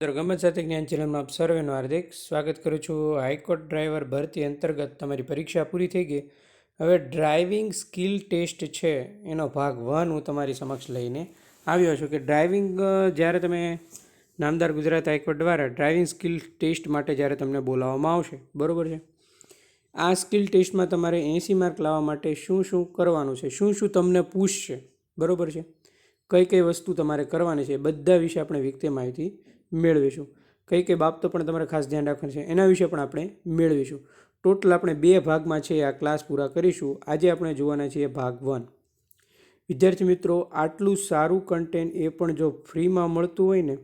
ગમત સાથે જ્ઞાન ચેનલમાં આપ સર્વેનું હાર્દિક સ્વાગત કરું છું. હાઈકોર્ટ ડ્રાઈવર ભરતી અંતર્ગત તમારી પરીક્ષા પૂરી થઈ ગઈ. હવે ડ્રાઇવિંગ સ્કિલ ટેસ્ટ છે, એનો ભાગ વન હું તમારી સમક્ષ લઈને આવ્યો છું કે ડ્રાઇવિંગ જ્યારે તમે નામદાર ગુજરાત હાઈકોર્ટ દ્વારા ડ્રાઇવિંગ સ્કિલ ટેસ્ટ માટે જ્યારે તમને બોલાવવામાં આવશે, બરોબર છે? આ સ્કિલ ટેસ્ટમાં તમારે એંસી માર્ક લાવવા માટે શું શું કરવાનું છે, શું શું તમને પૂછશે, બરોબર છે? કઈ કઈ વસ્તુ તમારે કરવાની છે બધા વિશે આપણે વિગતે માહિતી મેળવીશું. કઈ કઈ બાબતો પણ તમારે ખાસ ધ્યાન રાખવાની છે એના વિશે પણ આપણે મેળવીશું. ટોટલ આપણે બે ભાગમાં છે આ ક્લાસ પૂરા કરીશું. આજે આપણે જોવાના છીએ ભાગ વન વિદ્યાર્થી મિત્રો, આટલું સારું કન્ટેન્ટ એ પણ જો ફ્રીમાં મળતું હોય ને,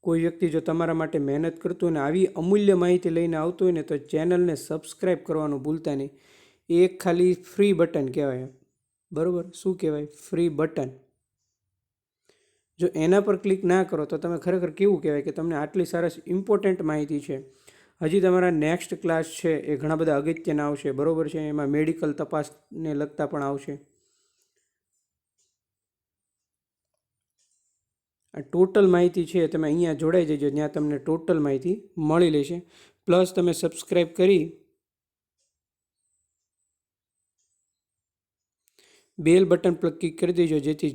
કોઈ વ્યક્તિ જો તમારા માટે મહેનત કરતું હોય ને, આવી અમૂલ્ય માહિતી લઈને આવતું હોય ને, તો ચેનલને સબસ્ક્રાઈબ કરવાનું ભૂલતા નહીં. એ એક ખાલી ફ્રી બટન કહેવાય બરાબર? શું કહેવાય? ફ્રી બટન જો એના પર ક્લિક ના કરો તો તમે ખરેખર કેવું કહેવાય કે તમને આટલી સરસ ઇમ્પોર્ટન્ટ માહિતી છે. હજી તમારા નેક્સ્ટ ક્લાસ છે એ ઘણા બધા અગત્યના આવશે. બરાબર છે? એમાં મેડિકલ તપાસને લગતા પણ આવશે. આ ટોટલ માહિતી છે તમે અહીંયા જોડાઈ જજો ત્યાં તમને ટોટલ માહિતી મળી લેશે પ્લસ તમે સબસ્ક્રાઈબ કરી બેલ બટન પર ક્લિક કરી દેજો, જેથી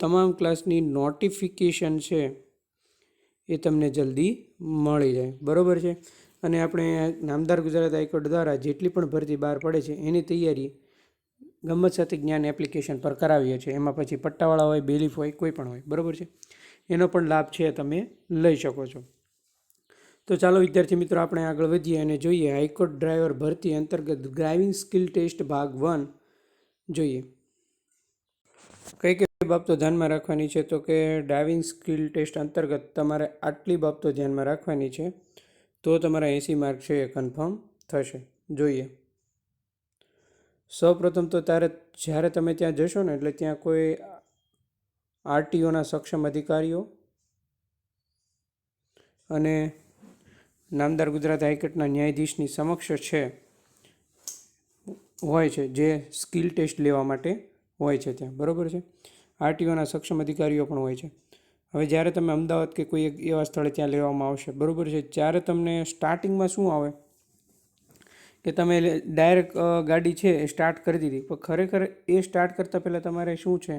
તમામ ક્લાસની નોટિફિકેશન છે એ તમને જલ્દી મળી જાય. બરાબર છે? અને આપણે નામદાર ગુજરાત હાઈકોર્ટ દ્વારા જેટલી પણ ભરતી બહાર પડે છે, એની તૈયારી ગમત સાથે જ્ઞાન એપ્લિકેશન પર કરાવીએ છીએ. એમાં પછી પટ્ટાવાળા હોય, બેલીફ હોય, કોઈ પણ હોય. બરાબર છે? એનો પણ લાભ છે તમે લઈ શકો છો. તો ચાલો વિદ્યાર્થી મિત્રો, આપણે આગળ વધીએ અને જોઈએ હાઈકોર્ટ ડ્રાઈવર ભરતી અંતર્ગત ડ્રાઇવિંગ સ્કિલ ટેસ્ટ ભાગ વન જોઈએ. કઈ કઈ બાબતો ધ્યાનમાં રાખવાની છે? તો કે ડ્રાઇવિંગ સ્કિલ ટેસ્ટ અંતર્ગત તમારે આટલી બાબતો ધ્યાનમાં રાખવાની છે, તો તમારા એંસી માર્ક છે એ કન્ફર્મ થશે. જોઈએ. સૌપ્રથમ તો તારે જ્યારે તમે ત્યાં જશો ને, એટલે ત્યાં કોઈ આરટીઓના સક્ષમ અધિકારીઓ અને નામદાર ગુજરાત હાઈકોર્ટના ન્યાયાધીશની સમક્ષ છે, હોય છે, જે સ્કિલ ટેસ્ટ લેવા માટે હોય છે ત્યાં, બરાબર છે? આરટીઓના સક્ષમ અધિકારીઓ પણ હોય છે. હવે જ્યારે તમે અમદાવાદ કે કોઈ એક એવા સ્થળે ત્યાં લેવામાં આવશે, બરોબર છે? ત્યારે તમને સ્ટાર્ટિંગમાં શું આવે? કે તમે ડાયરેક્ટ ગાડી છે એ સ્ટાર્ટ કરી દીધી, પણ ખરેખર એ સ્ટાર્ટ કરતાં પહેલાં તમારે શું છે?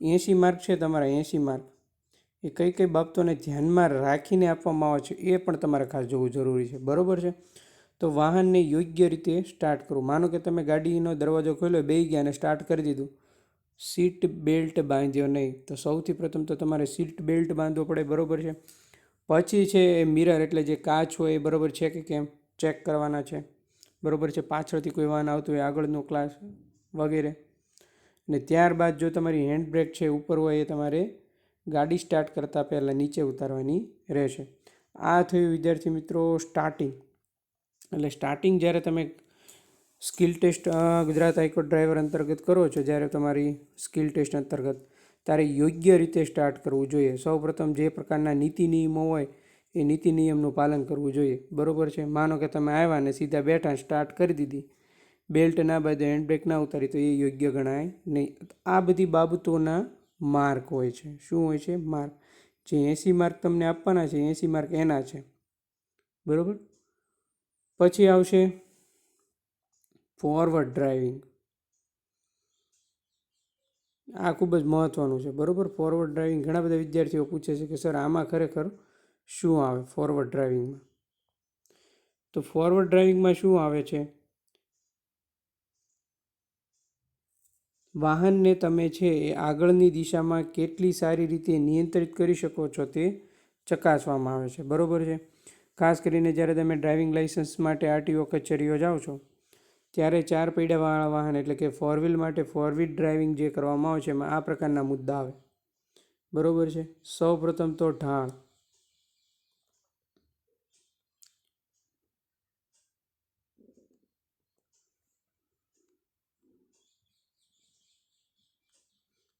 એંસી માર્ક છે તમારા એંસી માર્ક. એ કઈ કઈ બાબતોને ધ્યાનમાં રાખીને આપવામાં આવે છે એ પણ તમારે ખાસ જોવું જરૂરી છે, બરાબર છે? તો વાહનને યોગ્ય રીતે સ્ટાર્ટ કરવું માનો કે તમે ગાડીનો દરવાજો ખોલ્યો બે ગયા અને સ્ટાર્ટ કરી દીધું. સીટ બેલ્ટ બાંધ્યો નહીં. તો સૌથી પ્રથમ તો તમારે સીટ બેલ્ટ બાંધવો પડે, બરોબર છે? પછી છે એ મિરર, એટલે જે કાચ હોય એ બરાબર છે કે કેમ? ચેક કરવાના છે. બરાબર છે? પાછળથી કોઈ વાહન આવતું હોય, આગળનો ક્લાસ વગેરે. ને ત્યારબાદ જો તમારી હેન્ડ બ્રેક છે, ઉપર હોય એ તમારે ગાડી સ્ટાર્ટ કરતાં પહેલાં નીચે ઉતારવાની રહેશે. આ થયું વિદ્યાર્થી મિત્રો સ્ટાર્ટિંગ. એટલે સ્ટાર્ટિંગ જ્યારે તમે skill test Gujarat high court driver અંતર્ગત કરો છો જ્યારે તમારી સ્કિલ ટેસ્ટ અંતર્ગત તારે યોગ્ય રીતે સ્ટાર્ટ કરવું જોઈએ. સૌપ્રથમ જે પ્રકારના નીતિ નિયમો હોય, એ નીતિ નિયમનું પાલન કરવું જોઈએ. બરોબર છે? માનો કે તમે આવ્યા ને સીધા બેઠા સ્ટાર્ટ કરી દીધી. બેલ્ટ ના બાંધ્યો હેન્ડબ્રેક ના ઉતારી, તો એ યોગ્ય ગણાય નહીં. આ બધી બાબતોના માર્ક હોય છે. શું હોય છે? માર્ક. જે એંસી માર્ક તમને આપવાના છે, એંસી માર્ક એના છે. બરાબર? પછી આવશે ફોરવર્ડ ડ્રાઇવિંગ આ ખૂબ જ મહત્ત્વનું છે. બરોબર? ફોરવર્ડ ડ્રાઇવિંગ ઘણા બધા વિદ્યાર્થીઓ પૂછે છે કે, સર, આમાં ખરેખર શું આવે ફોરવર્ડ ડ્રાઇવિંગમાં તો ફોરવર્ડ ડ્રાઇવિંગમાં શું આવે છે? વાહનને તમે છે એ આગળની દિશામાં કેટલી સારી રીતે નિયંત્રિત કરી શકો છો તે ચકાસવામાં આવે છે. બરોબર છે? ખાસ કરીને જ્યારે તમે ડ્રાઇવિંગ લાઇસન્સ માટે આરટીઓ કચેરીઓ જાઓ છો ત્યારે ચાર પૈડાવાળા વાહન એટલે કે ફોર વ્હીલ માટે ફોર વ્હીલ ડ્રાઇવિંગ જે કરવામાં આવે છે એમાં આ પ્રકારના મુદ્દા આવે. બરોબર છે? સૌ પ્રથમ તો ઢાળ.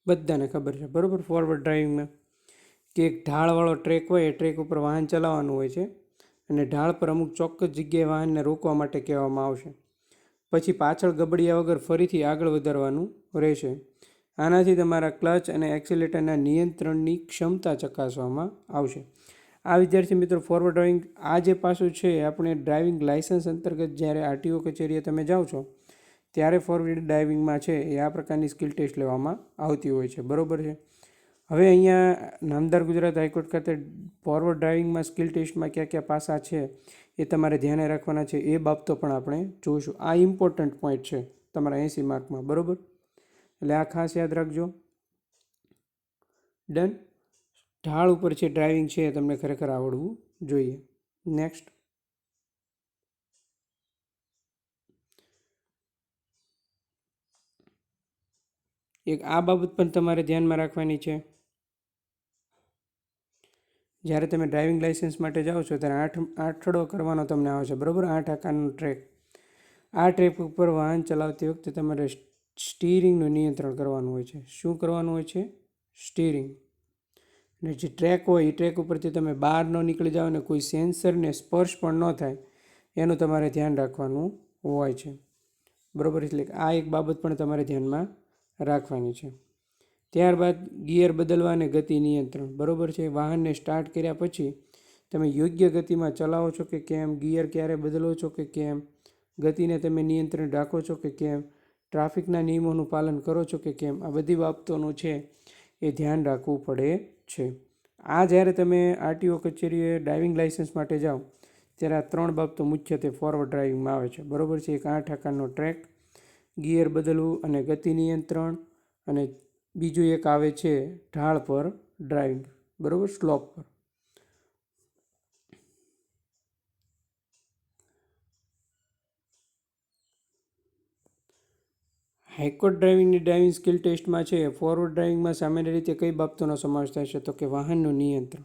બધાને ખબર છે. બરાબર? ફોરવર્ડ ડ્રાઇવિંગમાં કે એક ઢાળવાળો ટ્રેક હોય એ ટ્રેક ઉપર વાહન ચલાવવાનું હોય છે અને ઢાળ પર અમુક ચોક્કસ જગ્યાએ વાહનને રોકવા માટે કહેવામાં આવશે. પછી પાછળ ગબડિયા વગર ફરીથી આગળ વધારવાનું રહેશે. આનાથી તમારા ક્લચ અને એક્સિલેટરના નિયંત્રણની ક્ષમતા ચકાસવામાં આવશે. આ વિદ્યાર્થી મિત્રો ફોરવર્ડ ડ્રાઇવિંગ આ જે પાસું છે આપણે ડ્રાઇવિંગ લાઇસન્સ અંતર્ગત જ્યારે આરટીઓ કચેરીએ તમે જાઓ છો, ત્યારે ફોરવર્ડ ડ્રાઇવિંગમાં છે એ આ પ્રકારની સ્કિલ ટેસ્ટ લેવામાં આવતી હોય છે. બરોબર છે? હવે અહીંયા નામદાર ગુજરાત હાઈકોર્ટ ખાતે ફોરવર્ડ ડ્રાઇવિંગમાં સ્કિલ ટેસ્ટમાં કયા કયા પાસા છે એ તમારે ધ્યાને રાખવાના છે. એ બાબતો પણ આપણે જોઈશું. આ ઇમ્પોર્ટન્ટ પોઈન્ટ છે તમારા એંસી માર્કમાં, બરોબર? એટલે આ ખાસ યાદ રાખજો. ડન ઢાળ ઉપર છે ડ્રાઇવિંગ છે એ તમને ખરેખર આવડવું જોઈએ. નેક્સ્ટ એક આ બાબત પણ તમારે ધ્યાનમાં રાખવાની છે. જ્યારે તમે ડ્રાઇવિંગ લાઇસન્સ માટે જાઓ છો, ત્યારે આઠ, આઠડો કરવાનો તમને આવે છે. બરાબર? આઠ આકારનો ટ્રેક. આ ટ્રેક ઉપર વાહન ચલાવતી વખતે તમારે સ્ટીરિંગનું નિયંત્રણ કરવાનું હોય છે. શું કરવાનું હોય છે? સ્ટીરિંગ. અને જે ટ્રેક હોય, એ ટ્રેક ઉપરથી તમે બહાર ન નીકળી જાઓ અને કોઈ સેન્સરને સ્પર્શ પણ ન થાય, એનું તમારે ધ્યાન રાખવાનું હોય છે. બરાબર? એટલે આ એક બાબત પણ તમારે ધ્યાનમાં રાખવાની છે. ત્યારબાદ ગિયર બદલવા અને ગતિ નિયંત્રણ. બરાબર છે? વાહનને સ્ટાર્ટ કર્યા પછી તમે યોગ્ય ગતિમાં ચલાવો છો કે કેમ? ગિયર ક્યારે બદલો છો કે કેમ? ગતિને તમે નિયંત્રણ રાખો છો કે કેમ? ટ્રાફિકના નિયમોનું પાલન કરો છો કે કેમ? આ બધી બાબતોનું છે એ ધ્યાન રાખવું પડે છે. આ જ્યારે તમે આરટીઓ કચેરીએ ડ્રાઇવિંગ લાઇસન્સ માટે જાઓ, ત્યારે આ ત્રણ બાબતો મુખ્યત્વે ફોરવર્ડ ડ્રાઇવિંગમાં આવે છે. બરાબર છે? એક આઠ આકારનો ટ્રેક ગિયર બદલવું અને ગતિ નિયંત્રણ અને બીજું એક આવે છે ઢાળ પર ડ્રાઇવિંગ બરાબર? સ્લોપ પર. હાઈકોર્ટ ડ્રાઇવિંગની ડ્રાઇવિંગ સ્કિલ ટેસ્ટમાં છે, ફોરવર્ડ ડ્રાઇવિંગમાં સામાન્ય રીતે કઈ બાબતોનો સમાવેશ થાય છે? તો કે વાહનનું નિયંત્રણ.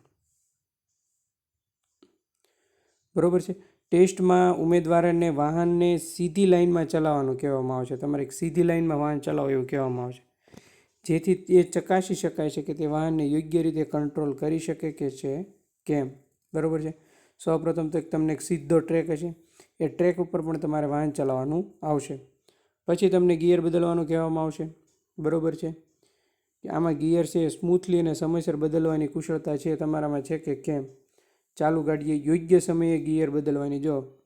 બરોબર છે? ટેસ્ટમાં ઉમેદવારને વાહનને સીધી લાઇનમાં ચલાવવાનું કહેવામાં આવે છે. તમારે સીધી લાઇનમાં વાહન ચલાવો એવું કહેવામાં આવે છે. જેથી એ ચકાસી શકાય છે કે તે વાહનને યોગ્ય રીતે કંટ્રોલ કરી શકે કે છે. કેમ? બરાબર છે? સૌપ્રથમ તો એક તમને એક સીધો ટ્રેક હશે. એ ટ્રેક ઉપર પણ તમારે વાહન ચલાવવાનું આવશે. પછી તમને ગિયર બદલવાનું કહેવામાં આવશે. બરાબર છે? આમાં ગિયર છે સ્મૂથલી અને સમયસર બદલવાની કુશળતા છે તમારામાં છે કે કેમ? ચાલુ ગાડીએ યોગ્ય સમયે ગિયર બદલવાની જો.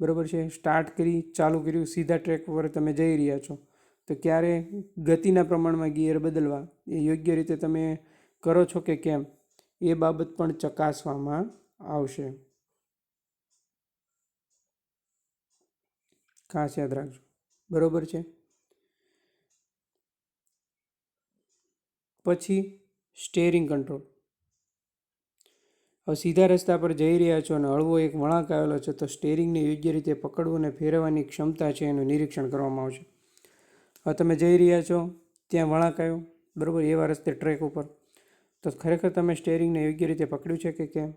બરાબર છે? સ્ટાર્ટ કરી, ચાલુ કર્યું, સીધા ટ્રેક પર તમે જઈ રહ્યા છો. તો ક્યારે ગતિના પ્રમાણમાં ગિયર બદલવા એ યોગ્ય રીતે તમે કરો છો કે કેમ, એ બાબત પણ ચકાસવામાં આવશે. ખાસ યાદ રાખજો. બરોબર છે? પછી સ્ટેરિંગ કંટ્રોલ. હવે સીધા રસ્તા પર જઈ રહ્યા છો અને હળવો એક વળાંક આવેલો છે, તો સ્ટેરિંગને યોગ્ય રીતે પકડવું અને ફેરવવાની ક્ષમતા છે એનું નિરીક્ષણ કરવામાં આવશે. હવે તમે જઈ રહ્યા છો, ત્યાં વળાંક આવ્યો, બરાબર એવા રસ્તે ટ્રેક ઉપર. તો ખરેખર તમે સ્ટેરિંગને યોગ્ય રીતે પકડ્યું છે કે કેમ?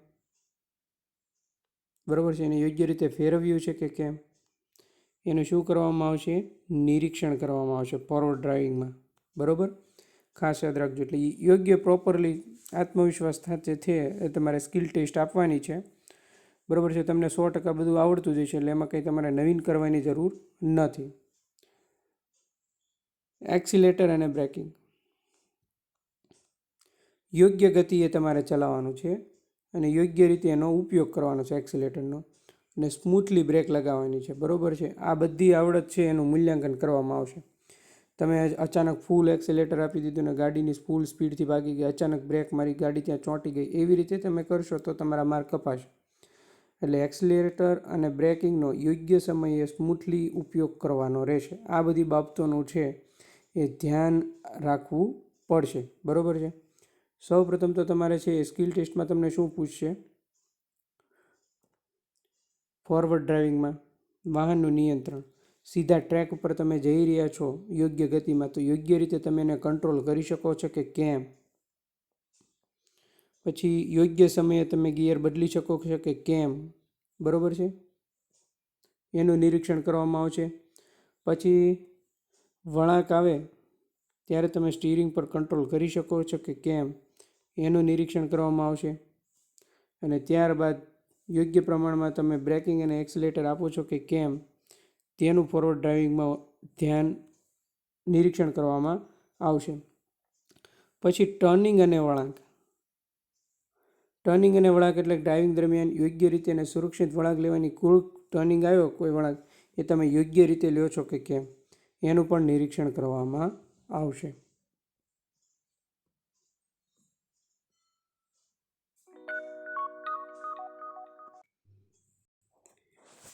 બરાબર છે, એને યોગ્ય રીતે ફેરવ્યું છે કે કેમ? એનું શું કરવામાં આવશે? નિરીક્ષણ કરવામાં આવશે ફોરવર્ડ ડ્રાઇવિંગમાં બરાબર? ખાસ યાદ રાખજો, એટલે યોગ્ય પ્રોપરલી આત્મવિશ્વાસ સાથે છે, એ તમારે સ્કિલ ટેસ્ટ આપવાની છે. બરાબર છે, તમને સો ટકા બધું આવડતું જ છે એટલે એમાં કંઈ તમારે નવીન કરવાની જરૂર નથી. એક્સિલેટર અને બ્રેકિંગ. યોગ્ય ગતિએ તમારે ચલાવવાનું છે અને યોગ્ય રીતે એનો ઉપયોગ કરવાનો છે એક્સિલેટરનો અને સ્મૂથલી બ્રેક લગાવવાની છે. બરાબર છે? આ બધી આવડત છે એનું મૂલ્યાંકન કરવામાં આવશે. તમે અચાનક ફૂલ એક્સિલેટર આપી દીધું ને ગાડીની ફૂલ સ્પીડથી ભાગી ગઈ, અચાનક બ્રેક મારી ગાડી ત્યાં ચોંટી ગઈ, એવી રીતે તમે કરશો તો તમારા માર્ક કપાશે. એટલે એક્સિલેટર અને બ્રેકિંગનો યોગ્ય સમયે સ્મૂથલી ઉપયોગ કરવાનો રહેશે. આ બધી બાબતોનું છે એ ધ્યાન રાખવું પડશે. બરાબર છે? સૌ પ્રથમ તો તમારે છે એ સ્કિલ ટેસ્ટમાં તમને શું પૂછશે? ફોરવર્ડ ડ્રાઇવિંગમાં વાહનનું નિયંત્રણ. સીધા ટ્રેક ઉપર તમે જઈ રહ્યા છો યોગ્ય ગતિમાં, તો યોગ્ય રીતે તમે એને કંટ્રોલ કરી શકો છો કે કેમ? પછી યોગ્ય સમયે તમે ગિયર બદલી શકો છો કે કેમ? બરાબર છે? એનું નિરીક્ષણ કરવામાં આવશે. પછી વળાંક આવે, ત્યારે તમે સ્ટીરિંગ પર કંટ્રોલ કરી શકો છો કે કેમ? એનું નિરીક્ષણ કરવામાં આવશે. અને ત્યારબાદ યોગ્ય પ્રમાણમાં તમે બ્રેકિંગ અને એક્સિલેટર આપો છો કે કેમ, તેનું ફોરવર્ડ ડ્રાઇવિંગમાં ધ્યાન નિરીક્ષણ કરવામાં આવશે. પછી ટર્નિંગ અને વળાંક. ટર્નિંગ અને વળાંક એટલે ડ્રાઇવિંગ દરમિયાન યોગ્ય રીતે અને સુરક્ષિત વળાંક લેવાની કુલ ટર્નિંગ આવ્યો કોઈ વળાંક, એ તમે યોગ્ય રીતે લ્યો છો કે કેમ? એનું પણ નિરીક્ષણ કરવામાં આવશે.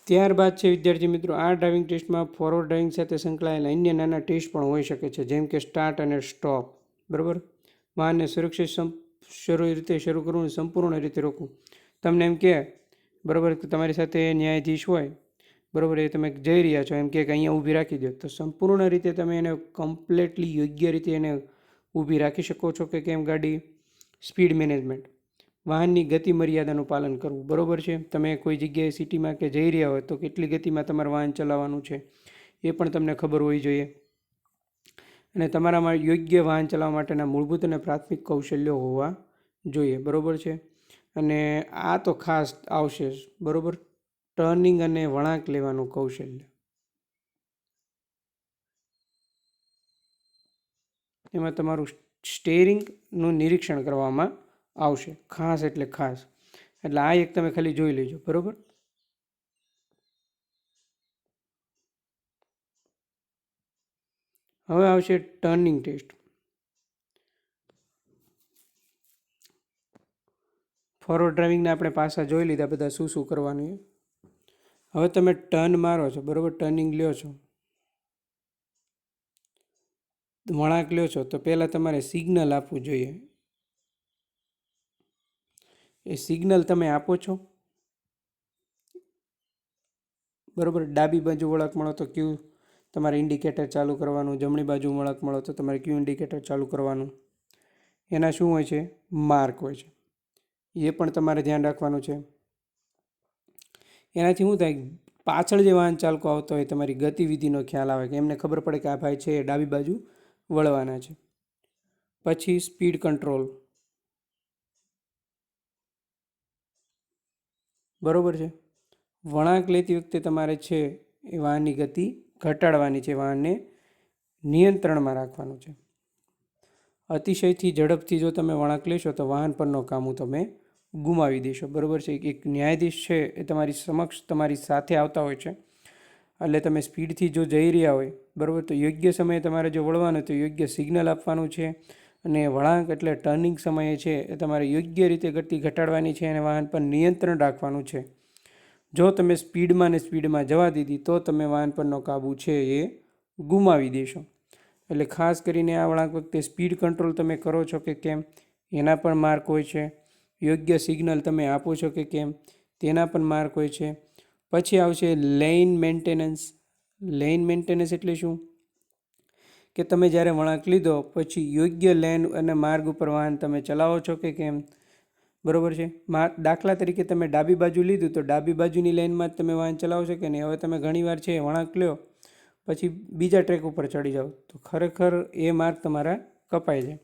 ત્યારબાદ છે, વિદ્યાર્થી મિત્રો, આ ડ્રાઇવિંગ ટેસ્ટમાં ફોરવર્ડ ડ્રાઇવિંગ સાથે સંકળાયેલા અન્ય નાના ટેસ્ટ પણ હોઈ શકે છે, જેમ કે સ્ટાર્ટ અને સ્ટોપ બરાબર? વાહનને સુરક્ષિત શરૂ રીતે શરૂ કરવું સંપૂર્ણ રીતે રોકવું. તમને એમ કે, બરાબર તમારી સાથે ન્યાયાધીશ હોય બરાબર, એ તમે જઈ રહ્યા છો એમ કે અહીંયા ઊભી રાખી દો. તો સંપૂર્ણ રીતે તમે એને કમ્પ્લેટલી યોગ્ય રીતે એને ઊભી રાખી શકો છો કે કેમ ગાડી? સ્પીડ મેનેજમેન્ટ વાહનની ગતિ મર્યાદાનું પાલન કરવું. બરાબર છે? તમે કોઈ જગ્યાએ સિટીમાં કે જઈ રહ્યા હોય તો કેટલી ગતિમાં તમારે વાહન ચલાવવાનું છે એ પણ તમને ખબર હોવી જોઈએ. અને તમારામાં યોગ્ય વાહન ચલાવવા માટેના મૂળભૂત અને પ્રાથમિક કૌશલ્યો હોવા જોઈએ. બરાબર છે? અને આ તો ખાસ આવશે બરાબર? ટર્નિંગ અને વળાંક લેવાનું કૌશલ્ય. એમાં તમારું સ્ટેરિંગનું નિરીક્ષણ કરવામાં આવશે, ખાસ એટલે ખાસ. એટલે આ એક તમે ખાલી જોઈ લેજો, બરાબર? હવે આવશે ટર્નિંગ ટેસ્ટ. ફોરવર્ડ ડ્રાઇવિંગના આપણે પાસા જોઈ લીધા, બધા શું શું કરવાનું એ. હવે તમે ટર્ન મારો છો, બરાબર? ટર્નિંગ લ્યો છો. વળાંક લ્યો છો. તો પહેલાં તમારે સિગ્નલ આપવું જોઈએ. એ સિગ્નલ તમે આપો છો. બરાબર? ડાબી બાજુ વળાંક મળો તો ક્યુ? તમારે ઇન્ડિકેટર ચાલુ કરવાનું, જમણી બાજુ વળાંક મળો તો તમારે ક્યુ ઇન્ડિકેટર ચાલુ કરવાનું? એના શું હોય છે? માર્ક હોય છે. એ પણ તમારે ધ્યાન રાખવાનું છે. એનાથી શું થાય? પાછળ જે વાહન ચાલકો આવતો હોય તમારી ગતિવિધિનો ખ્યાલ આવે કે એમને ખબર પડે કે આ ભાઈ છે એ ડાબી બાજુ વળવાના છે. પછી સ્પીડ કંટ્રોલ. બરાબર છે? વળાંક લેતી વખતે તમારે છે એ વાહનની ગતિ ઘટાડવાની છે, વાહનને નિયંત્રણમાં રાખવાનું છે. અતિશયથી ઝડપથી જો તમે વળાંક લેશો તો વાહન પરનો કામું તમે ગુમાવી દેશો. બરાબર છે? એક ન્યાયાધીશ છે, એ તમારી સમક્ષ તમારી સાથે આવતા હોય છે. એટલે તમે સ્પીડથી જો જઈ રહ્યા હોય, બરાબર, તો યોગ્ય સમયે તમારે જો વળવાનું તો યોગ્ય સિગ્નલ આપવાનું છે. અને વળાંક એટલે ટર્નિંગ સમયે છે, એ તમારે યોગ્ય રીતે ગતિ ઘટાડવાની છે અને વાહન પર નિયંત્રણ રાખવાનું છે. જો તમે સ્પીડમાં ને સ્પીડમાં જવા દીધી, તો તમે વાહન પરનો કાબુ છે એ ગુમાવી દેશો. એટલે ખાસ કરીને આ વળાંક વખતે સ્પીડ કંટ્રોલ તમે કરો છો કે કેમ? એના પણ માર્ક હોય છે. યોગ્ય સિગ્નલ તમે આપો છો કે કેમ, તેના પણ માર્ક હોય છે. પછી આવશે લેઇન મેન્ટેનન્સ લેઇન મેન્ટેનન્સ એટલે શું? કે તમે જ્યારે વળાંક લીધો, પછી યોગ્ય લેન અને માર્ગ ઉપર વાહન તમે ચલાવો છો કે કેમ? બરાબર છે? દાખલા તરીકે તમે ડાબી બાજુ લીધું તો ડાબી બાજુની લાઇનમાં જ તમે વાહન ચલાવશો કે નહીં? હવે તમે ઘણીવાર છે વળાંક લ્યો, પછી બીજા ટ્રેક ઉપર ચડી જાઓ. તો ખરેખર એ માર્ગ તમારા કપાય છે.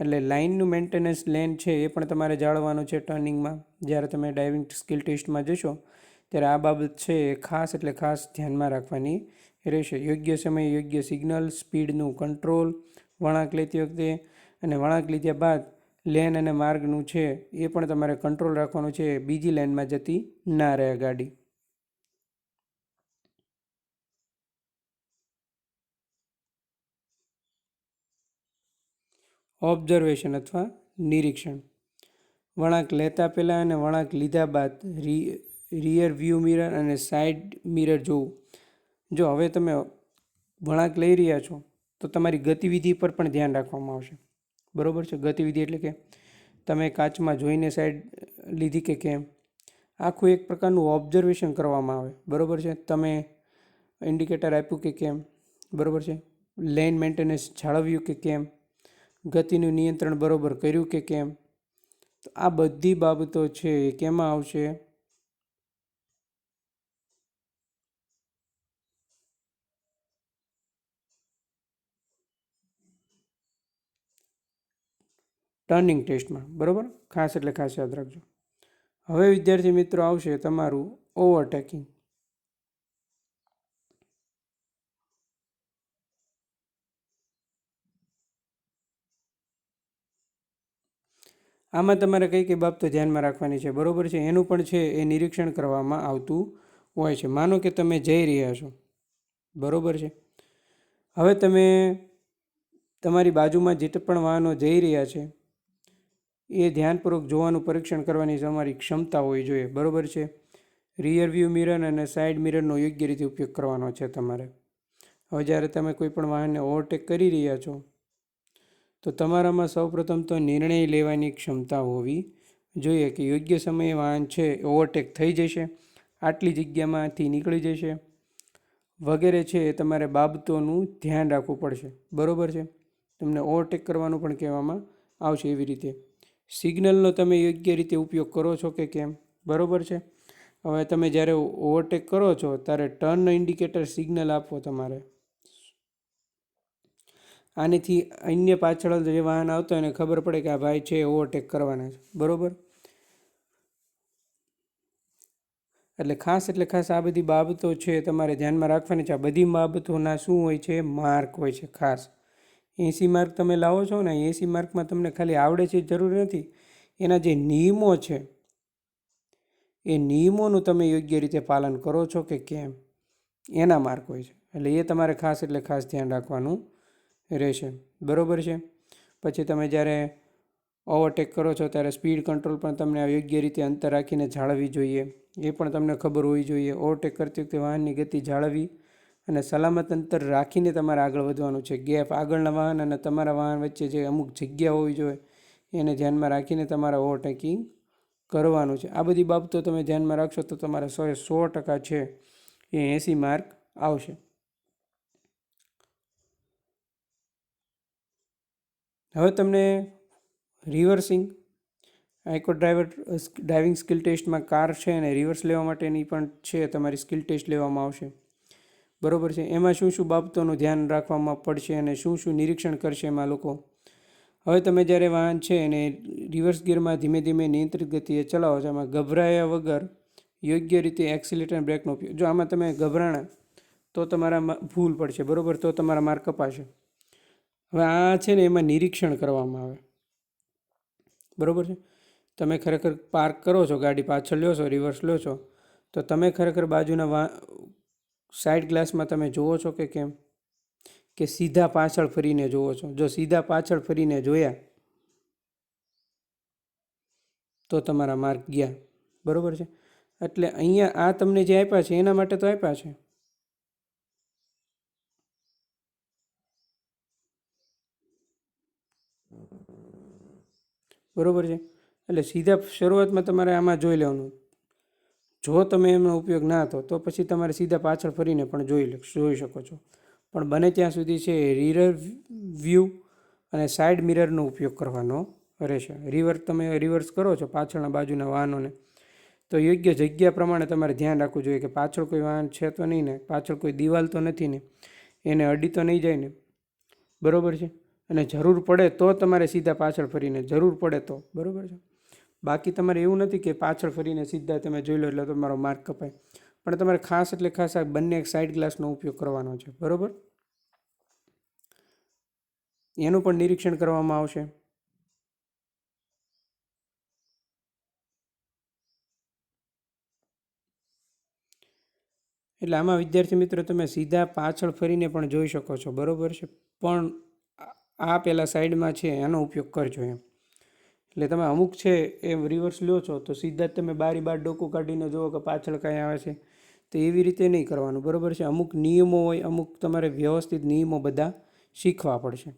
એટલે લાઇનનું મેન્ટેનન્સ લેન છે એ પણ તમારે જાળવવાનું છે ટર્નિંગમાં. જ્યારે તમે ડાઇવિંગ સ્કિલ ટેસ્ટમાં જશો, ત્યારે આ બાબત છે એ ખાસ એટલે ખાસ ધ્યાનમાં રાખવાની રહેશે. યોગ્ય સમયે યોગ્ય સિગ્નલ, સ્પીડનું કંટ્રોલ, વળાંક લેતી વખતે અને વળાંક લીધા બાદ લેન અને માર્ગનું છે એ પણ તમારે કંટ્રોલ રાખવાનું છે. બીજી લેનમાં જતી ના રહે ગાડી. ઓબ્ઝર્વેશન અથવા નિરીક્ષણ. વળાંક લેતા પહેલાં અને વળાંક લીધા બાદ રી, રિયર વ્યૂ મિરર અને સાઈડ મિરર જોવું. જો હવે તમે વળાંક લઈ રહ્યા છો, તો તમારી ગતિવિધિ પર પણ ધ્યાન રાખવામાં આવશે. બરાબર છે? ગતિવિધિ એટલે કે તમે કાચમાં જોઈને સાઈડ લીધી કે કેમ? આખું એક પ્રકારનું ઓબ્ઝર્વેશન કરવામાં આવે. બરાબર છે? તમે ઇન્ડિકેટર આપ્યું કે કેમ? બરાબર છે? લેન મેન્ટેનન્સ જાળવ્યું કે કેમ? ગતિનું નિયંત્રણ બરાબર કર્યું કે કેમ? તો આ બધી બાબતો છે એ કેમાં આવશે? ટર્નિંગ ટેસ્ટમાં, બરાબર? ખાસ એટલે ખાસ યાદ રાખજો. હવે વિદ્યાર્થી મિત્રો આવશે તમારું ઓવરટેકિંગ. આમાં તમારે કઈ કઈ બાબતો ધ્યાનમાં રાખવાની છે? બરોબર છે. એનું પણ છે, એ નિરીક્ષણ કરવામાં આવતું હોય છે. માનો કે તમે જઈ રહ્યા છો. બરાબર છે. હવે તમે તમારી બાજુમાં જે પણ વાહનો જઈ રહ્યા છે, એ ધ્યાનપૂર્વક જોવાનું પરીક્ષણ કરવાની તમારી ક્ષમતા હોવી જોઈએ. બરોબર છે. રિયર વ્યૂ મિરર અને સાઇડ મિરરનો યોગ્ય રીતે ઉપયોગ કરવાનો છે તમારે. હવે જ્યારે તમે કોઈ પણ વાહનને ઓવરટેક કરી રહ્યા છો તો તમારામાં સૌપ્રથમ તો નિર્ણય લેવાની ક્ષમતા હોવી જોઈએ કે યોગ્ય સમયે વાહન છે, ઓવરટેક થઈ જશે, આટલી જગ્યામાંથી નીકળી જશે વગેરે છે એ તમારે બાબતોનું ધ્યાન રાખવું પડશે. બરોબર છે? તમને ઓવરટેક કરવાનું પણ કહેવામાં આવશે એવી રીતે. સિગ્નલનો તમે યોગ્ય રીતે ઉપયોગ કરો છો કે કેમ? બરોબર છે? હવે તમે જ્યારે ઓવરટેક કરો છો, ત્યારે ટર્ન ઇન્ડિકેટર સિગ્નલ આપવો તમારે. આનેથી અન્ય પાછળ જે વાહન આવતો એને ખબર પડે કે આ ભાઈ છે ઓવરટેક કરવાના છે. બરાબર? એટલે ખાસ એટલે ખાસ આ બધી બાબતો છે તમારે ધ્યાનમાં રાખવાની છે. આ બધી બાબતોના શું હોય છે? માર્ક હોય છે ખાસ. એંસી માર્ક તમે લાવો છો ને, એંસી માર્કમાં તમને ખાલી આવડે છે જરૂર નથી. એના જે નિયમો છે, એ નિયમોનું તમે યોગ્ય રીતે પાલન કરો છો કે કેમ? એના માર્ક હોય છે. એટલે એ તમારે ખાસ એટલે ખાસ ધ્યાન રાખવાનું રહેશે. બરોબર છે? પછી તમે જ્યારે ઓવરટેક કરો છો, ત્યારે સ્પીડ કંટ્રોલ પણ તમને યોગ્ય રીતે અંતર રાખીને જાળવવી જોઈએ. એ પણ તમને ખબર હોવી જોઈએ. ઓવરટેક કરતી વખતે વાહનની ગતિ જાળવવી અને સલામત અંતર રાખીને તમારે આગળ વધવાનું છે. ગેપ આગળના વાહન અને તમારા વાહન વચ્ચે જે અમુક જગ્યા હોવી જોઈએ, એને ધ્યાનમાં રાખીને તમારે ઓવરટેકિંગ કરવાનું છે. આ બધી બાબતો તમે ધ્યાનમાં રાખશો તો તમારે સો સો ટકા છે એ એંસી માર્ક આવશે. હવે તમને રિવર્સિંગ આઈકો ડ્રાઈવર ડ્રાઇવિંગ સ્કિલ ટેસ્ટમાં કાર છે અને રિવર્સ લેવા માટેની પણ છે, તમારી સ્કિલ ટેસ્ટ લેવામાં આવશે. બરોબર છે. એમાં શું શું બાબતોનું ધ્યાન રાખવામાં પડશે અને શું શું નિરીક્ષણ કરશે એમાં લોકો? હવે તમે જ્યારે વાહન છે એને રિવર્સ ગિયરમાં ધીમે ધીમે નિયંત્રિત ગતિએ ચલાવો છો, એમાં ગભરાયા વગર યોગ્ય રીતે એક્સિલેટર બ્રેકનો ઉપયોગ, જો આમાં તમે ગભરાણા, તો તમારા ભૂલ પડશે. બરાબર? તો તમારા માર્ક કપાશે હવે આ છે ને એમાં નિરીક્ષણ કરવામાં આવે. બરોબર છે? તમે ખરેખર પાર્ક કરો છો, ગાડી પાછળ લ્યો છો રિવર્સ લ્યો છો, તો તમે ખરેખર બાજુના વા સાઈડ ગ્લાસમાં તમે જુઓ છો કે કેમ? કે સીધા પાછળ ફરીને જુઓ છો. જો સીધા પાછળ ફરીને જોયા, તો તમારા માર્ક ગયા. બરાબર છે? એટલે અહીંયા આ તમને જે આપ્યા છે, એના માટે તો આપ્યા છે? બરોબર છે? એટલે સીધા શરૂઆતમાં તમારે આમાં જોઈ લેવાનું. જો તમે એમનો ઉપયોગ ના થો તો પછી તમારે સીધા પાછળ ફરીને પણ જોઈ જોઈ શકો છો. પણ બને ત્યાં સુધી છે રિરર વ્યૂ અને સાઈડ મિરરનો ઉપયોગ કરવાનો રહેશે. રિવર્સ તમે રિવર્સ કરો છો પાછળના બાજુના વાહનોને, તો યોગ્ય જગ્યા પ્રમાણે તમારે ધ્યાન રાખવું જોઈએ કે પાછળ કોઈ વાહન છે તો નહીં ને, પાછળ કોઈ દિવાલ તો નથી ને, એને અડી તો નહીં જાય ને. બરોબર છે? અને જરૂર પડે તો તમારે સીધા પાછળ ફરીને, જરૂર પડે તો. બરાબર છે? બાકી તમારે એવું નથી કે પાછળ ફરીને સીધા તમે જોઈ લો એટલે તમારો માર્ક કપાય. પણ તમારે ખાસ એટલે ખાસ આ બંને સાઈડ ગ્લાસનો ઉપયોગ કરવાનો છે. બરાબર? એનું પણ નિરીક્ષણ કરવામાં આવશે. એટલે આમાં વિદ્યાર્થી મિત્રો તમે સીધા પાછળ ફરીને પણ જોઈ શકો છો. બરાબર છે? પણ આ પહેલાં સાઈડમાં છે, એનો ઉપયોગ કરજો એમ. એટલે તમે અમુક છે, એ રિવર્સ લો છો, તો સીધા જ તમે બારી બાર ડોકું કાઢીને જુઓ કે પાછળ કાંઈ આવે છે. તો એવી રીતે નહીં કરવાનું. બરાબર છે? અમુક નિયમો હોય, અમુક તમારે વ્યવસ્થિત નિયમો બધા શીખવા પડશે.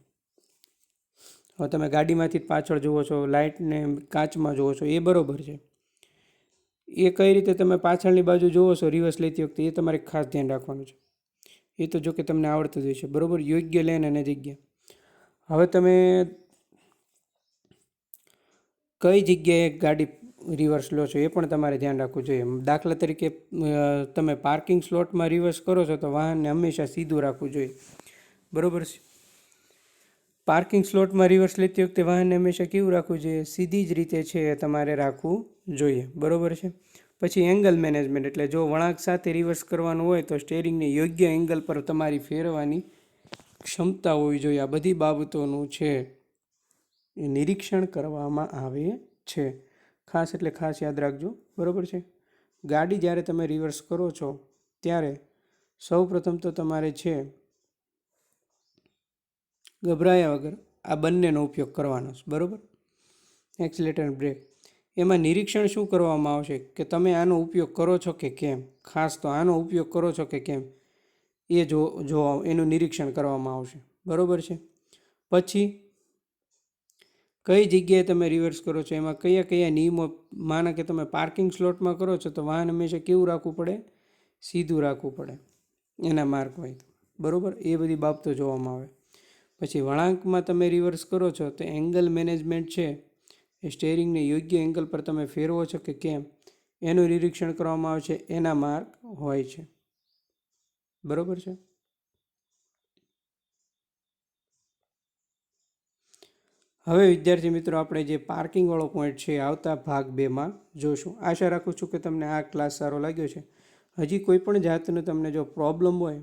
હવે તમે ગાડીમાંથી પાછળ જુઓ છો, લાઇટને કાચમાં જુઓ છો, એ બરાબર છે. એ કઈ રીતે તમે પાછળની બાજુ જુઓ છો રિવર્સ લેતી વખતે, એ તમારે ખાસ ધ્યાન રાખવાનું છે. એ તો જો કે તમને આવડતું જ હશે બરાબર? યોગ્ય લેન અને જગ્યા હવે તમે કઈ જગ્યાએ ગાડી રિવર્સ લો છો એ પણ તમારે ધ્યાન રાખવું જોઈએ. દાખલા તરીકે તમે પાર્કિંગ સ્લોટમાં રિવર્સ કરો છો તો વાહનને હંમેશા સીધું રાખવું જોઈએ. બરાબર છે? પાર્કિંગ સ્લોટમાં રિવર્સ લેતી વખતે વાહનને હંમેશા કેવું રાખવું જોઈએ? સીધી જ રીતે છે તમારે રાખવું જોઈએ. બરાબર છે? પછી એંગલ મેનેજમેન્ટ એટલે જો વળાંક સાથે રિવર્સ કરવાનું હોય તો સ્ટેરિંગને યોગ્ય એંગલ પર તમારી ફેરવાની ક્ષમતા હોવી જોઈએ. આ બધી બાબતોનું છે એ નિરીક્ષણ કરવામાં આવે છે. ખાસ એટલે ખાસ યાદ રાખજો. બરાબર છે? ગાડી જ્યારે તમે રિવર્સ કરો છો, ત્યારે સૌ પ્રથમ તો તમારે છે ગભરાયા વગર આ બંનેનો ઉપયોગ કરવાનો છે. બરાબર? એક્સિલેટર બ્રેક એમાં નિરીક્ષણ શું કરવામાં આવશે? કે તમે આનો ઉપયોગ કરો છો કે કેમ? ખાસ તો આનો ઉપયોગ કરો છો કે કેમ? એ જો જોવા એનું નિરીક્ષણ કરવામાં આવશે. બરાબર છે? પછી કઈ જગ્યાએ તમે રિવર્સ કરો છો? એમાં કયા કયા નિયમો, માનો કે તમે પાર્કિંગ સ્લોટમાં કરો છો, તો વાહન હંમેશા કેવું રાખવું પડે? સીધું રાખવું પડે. એના માર્ક હોય બરાબર? એ બધી બાબતો જોવામાં આવે. પછી વળાંકમાં તમે રિવર્સ કરો છો, તો એંગલ મેનેજમેન્ટ છે. એ સ્ટેરિંગને યોગ્ય એંગલ પર તમે ફેરવો છો કે કેમ? એનું નિરીક્ષણ કરવામાં આવે છે. એના માર્ક હોય છે. બરાબર છે? હવે વિદ્યાર્થી મિત્રો, આપણે જે પાર્કિંગવાળો પોઈન્ટ છે આવતા ભાગ બેમાં જોશું. આશા રાખું છું કે તમને આ ક્લાસ સારો લાગ્યો છે. હજી કોઈ પણ જાતનો તમને જો પ્રોબ્લેમ હોય,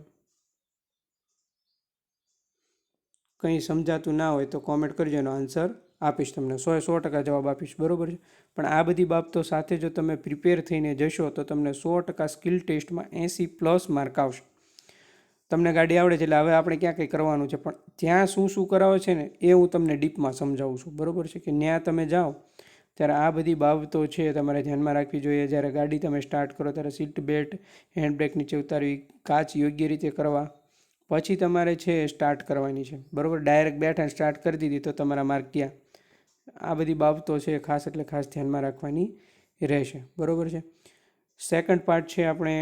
કંઈ સમજાતું ના હોય તો કોમેન્ટ કરજો એનો આન્સર આપીશ તમને. સો સો ટકા જવાબ આપીશ. બરાબર છે? પણ આ બધી બાબતો સાથે જો તમે પ્રિપેર થઈને જશો તો તમને સો ટકા સ્કિલ ટેસ્ટમાં એંસી પ્લસ માર્ક આવશે. તમને ગાડી આવડે છે એટલે હવે આપણે ક્યાં કંઈ કરવાનું છે. પણ ત્યાં શું શું કરાવે છે ને, એ હું તમને ડીપમાં સમજાવું છું. બરાબર છે કે ત્યાં તમે જાઓ, ત્યારે આ બધી બાબતો છે તમારે ધ્યાનમાં રાખવી જોઈએ. જ્યારે ગાડી તમે સ્ટાર્ટ કરો, ત્યારે સીટ બેલ્ટ હેન્ડ બ્રેક નીચે ઉતારવી, કાચ યોગ્ય રીતે કરવા. પછી તમારે છે સ્ટાર્ટ કરવાની છે. બરાબર? ડાયરેક્ટ બેઠા સ્ટાર્ટ કરી દીધી તો તમારા માર્ક ગયા આ બધી બાબતો છે ખાસ એટલે ખાસ ધ્યાનમાં રાખવાની રહેશે. બરાબર છે? સેકન્ડ પાર્ટ છે આપણે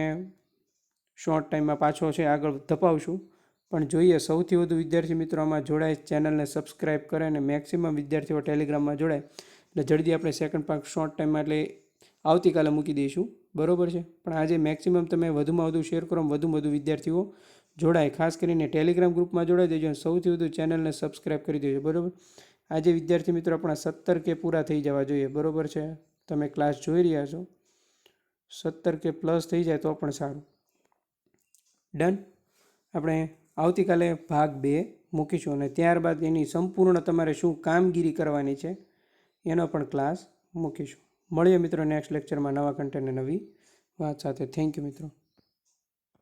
શોર્ટ ટાઈમમાં પાછો છે, આગળ ધપાવશું. પણ જોઈએ, સૌથી વધુ વિદ્યાર્થી મિત્રો આમાં જોડાય, ચેનલને સબસ્ક્રાઈબ કરે અને મેક્સિમમ વિદ્યાર્થીઓ ટેલિગ્રામમાં જોડાય. એટલે જલ્દી આપણે સેકન્ડ પાર્ટ શોર્ટ ટાઈમમાં એટલે આવતીકાલે મૂકી દઈશું. બરોબર છે? પણ આજે મેક્સિમમ તમે વધુમાં વધુ શેર કરો વધુમાં વધુ વિદ્યાર્થીઓ જોડાય. ખાસ કરીને ટેલિગ્રામ ગ્રુપમાં જોડાઈ દેજો અને સૌથી વધુ ચેનલને સબસ્ક્રાઈબ કરી દેજો. બરાબર? આજે વિદ્યાર્થી મિત્રો આપણા સત્તર કે પૂરા થઈ જવા જોઈએ. બરાબર છે? તમે ક્લાસ જોઈ રહ્યા છો. સત્તર કે પ્લસ થઈ જાય તો પણ સારું. ડન આપણે આવતીકાલે ભાગ બે મૂકીશું અને ત્યારબાદ એની સંપૂર્ણ તમારે શું કામગીરી કરવાની છે, એનો પણ ક્લાસ મૂકીશું. મળીએ મિત્રો નેક્સ્ટ લેક્ચરમાં નવા કન્ટેન્ટ નવી વાત સાથે. થેન્ક યુ મિત્રો.